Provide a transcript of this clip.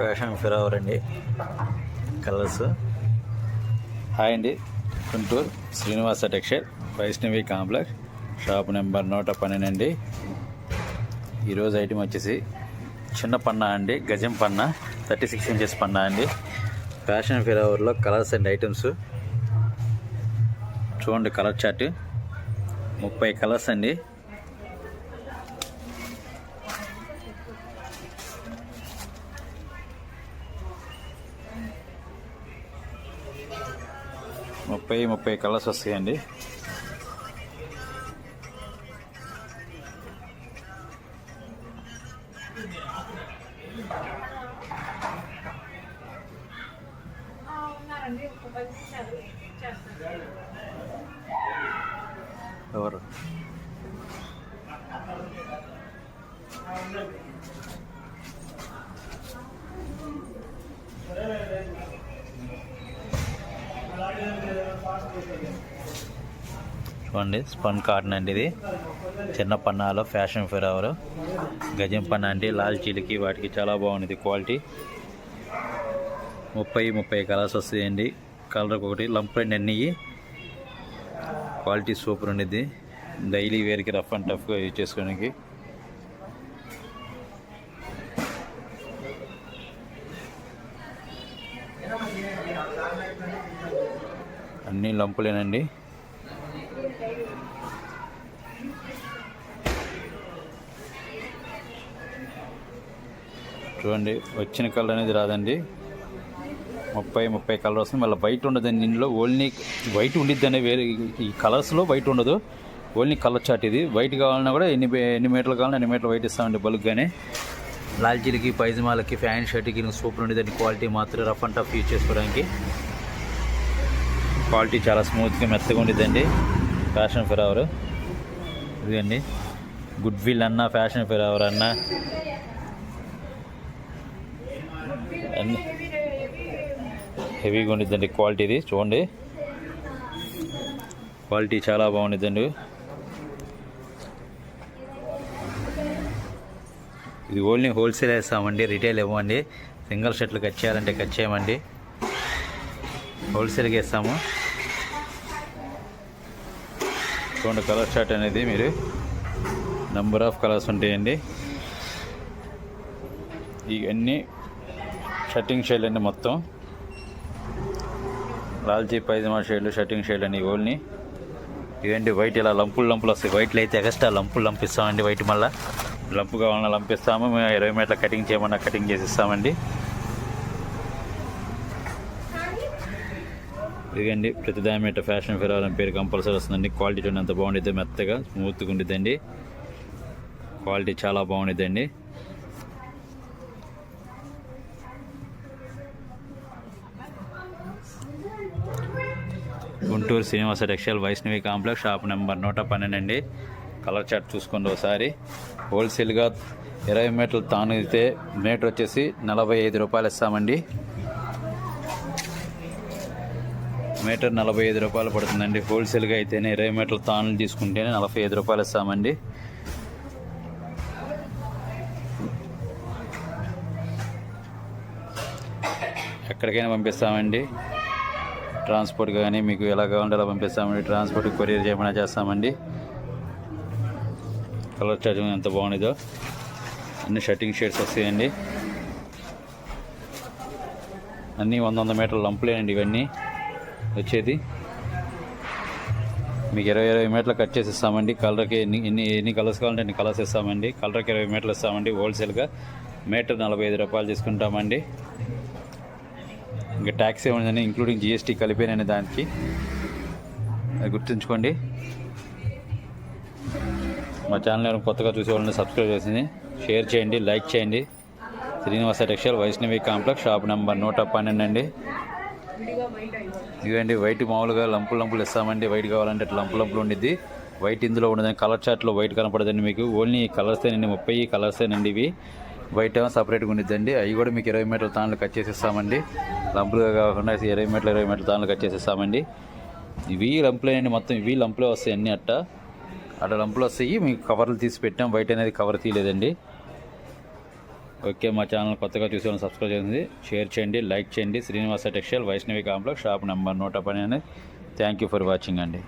Fashion ఫిరావర్ అండి. Colours hi అండి. Guntur Srinivasa textile Vaishnavi complex shop number నూట పన్నెండు అండి. ఈరోజు ఐటమ్ వచ్చేసి చిన్న పన్నా అండి గజం పన్నా థర్టీ సిక్స్ ఇంచెస్ పన్నా అండి. ఫ్యాషన్ ఫిరావర్లో కలర్స్ అండ్ ఐటమ్స్. చూడండి కలర్ చార్ట్. ముప్పై కలర్స్ అండి. ముప్పై ముప్పై కలర్స్ వస్తాయండి. ఎవరు? చూడండి స్పన్ కాటన్ అండి ఇది. చిన్న పన్నాలో ఫ్యాషన్ ఫిరావర్ గజం పన్న అండి లాల్ చీలికి వాటికి చాలా బాగుంది క్వాలిటీ. ముప్పై ముప్పై కలర్స్ వస్తాయండి. కలర్ ఒకటి లంప్ అండ్ అన్నీ క్వాలిటీ సూపర్ ఉండిద్ది. డైలీ వేర్కి రఫ్ అండ్ టఫ్గా యూజ్ చేసుకోవడానికి. అన్నీ లంపులేనండి. చూడండి వచ్చిన కలర్ అనేది రాదండి. ముప్పై ముప్పై కలర్ వస్తుంది. మళ్ళీ వైట్ ఉండదండి. ఇందులో ఓన్లీ వైట్ ఉండిద్ది అనే వేరే ఈ కలర్స్లో వైట్ ఉండదు. ఓన్లీ కలర్ చాట్ ఇది. వైట్ కావాలన్నా కూడా ఎన్ని ఎన్ని మీటర్లు కావాలన్నా ఎన్ని మీటర్లు వైట్ ఇస్తామండి బల్క్గానే. లాల్చీలకి పైజమాలకి ఫ్యాన్ షర్ట్కి సూపర్ ఉండేదండి. క్వాలిటీ మాత్రం రఫ్ అండ్ టఫ్ యూజ్ చేసుకోవడానికి. క్వాలిటీ చాలా స్మూత్గా మెత్తగా ఉండిద్దండి. ఫ్యాషన్ ఫిరావర్ ఇదిగండి. గుడ్ విల్ అన్న ఫ్యాషన్ ఫిరావర్ అన్న. అన్ని హెవీగా ఉండిద్దండి క్వాలిటీ ఇది చూడండి. క్వాలిటీ చాలా బాగుండిద్దండి. ఇది ఓన్లీ హోల్సేల్ వేస్తామండి రిటైల్ ఇవ్వండి సింగిల్ షర్ట్లు కట్ చేయాలంటే కట్ చేయమండి. హోల్సేల్గా ఇస్తాము చూడండి కలర్ షర్ట్ అనేది మీరు నెంబర్ ఆఫ్ కలర్స్ ఉంటాయండి. ఇవన్నీ షట్టింగ్ షైల్ అండి మొత్తం. లాల్చీ పైజమా షేడ్లు షట్టింగ్ షేడ్ అండి ఓన్లీ ఇవండి వైట్ ఇలా లంపులు లంపులు వస్తాయి. వైట్లు అయితే ఎక్స్ట్రా లంపులు లంపిస్తామండి వైట్ మళ్ళీ. లంపు కావాలన్నా లంపిస్తాము. మేము ఇరవై మీటర్ల కటింగ్ చేయమన్నా కటింగ్ చేసి ఇస్తామండి ఇదిగండి ప్రతి దాని ఫ్యాషన్ ఫిరాల్ అని పేరు కంపల్సరీ వస్తుందండి. క్వాలిటీ చూడండి ఎంత బాగుండిద్ది మెత్తగా స్మూత్గా ఉండిద్దండి. క్వాలిటీ చాలా బాగుండిద్దండి. Guntur Srinivasa textile Vaishnavi complex shop number నూట పన్నెండు అండి. కలర్ చార్ట్ చూసుకోండి ఒకసారి. హోల్సేల్గా ఇరవై మీటర్లు తానితే మీటర్ వచ్చేసి నలభై ఐదు రూపాయలు ఇస్తామండి. మీటర్ నలభై ఐదు రూపాయలు పడుతుందండి. హోల్సేల్గా అయితేనే ఇరవై మీటర్లు తానులు తీసుకుంటేనే నలభై ఐదు రూపాయలు ఇస్తామండి. ఎక్కడికైనా పంపిస్తామండి. ట్రాన్స్పోర్ట్ కానీ మీకు ఎలా కావాలంటే అలా పంపిస్తామండి. ట్రాన్స్పోర్ట్ కొరియర్ చేయమని చేస్తామండి. కలర్ చార్జింగ్ ఎంత బాగుందో. అన్ని షట్టింగ్ షేడ్స్ వస్తాయండి. అన్నీ వంద వంద మీటర్ల లంపులేనండి ఇవన్నీ. వచ్చేది. మీకు ఇరవై ఇరవై మీటర్లు కట్ చేసి ఇస్తామండి. కలర్కి ఎన్ని ఎన్ని ఎన్ని కలర్స్ కావాలంటే అన్ని కలర్స్ ఇస్తామండి. కలర్కి ఇరవై మీటర్లు ఇస్తామండి. హోల్సేల్గా మీటర్ నలభై ఐదు రూపాయలు తీసుకుంటామండి. ఇంకా ట్యాక్స్ ఏముందని ఇంక్లూడింగ్ జిఎస్టీ కలిపేనని దానికి. అది గుర్తుంచుకోండి. మా ఛానల్ ఎవరైనా కొత్తగా చూసే వాళ్ళని సబ్స్క్రైబ్ చేసింది షేర్ చేయండి లైక్ చేయండి. Srinivasa textile Vaishnavi complex shop number నూట పన్నెండు అండి. ఇదండి వైట్ మామూలుగా లంపులు లంపులు ఇస్తామండి. వైట్ కావాలంటే అట్లా లంపు లంపులు ఉండిద్ది. వైట్ ఇందులో ఉండదని కలర్ చార్ట్లో వైట్ కనపడదండి మీకు. ఓన్లీ కలర్సేనండి ముప్పై కలర్సేనండి ఇవి. వైట్ ఏమో సపరేట్గా ఉండిద్దండి. అవి కూడా మీకు ఇరవై మీటర్ల తాళ్ళు కట్ చేసి ఇస్తామండి లంపులుగా కాకుండా ఇరవై మీటర్లు ఇరవై మీటర్ల తాళ్ళు కట్ చేసి ఇస్తామండి ఇవి లంపులేనండి మొత్తం. ఇవి లంపులే వస్తాయి అన్నీ అట్ట. అట్ట లంపులు వస్తాయి. మీకు కవర్లు తీసి పెట్టాం. వైట్ అనేది కవర్ తీయలేదండి. ఓకే మా ఛానల్ కొత్తగా చూసే సబ్స్క్రైబ్ చేయండి. షేర్ చేయండి. లైక్ చేయండి. Srinivasa textile Vaishnavi complex shop number నూట పన్నెండు. థ్యాంక్ యూ ఫర్ వాచింగ్ అండి.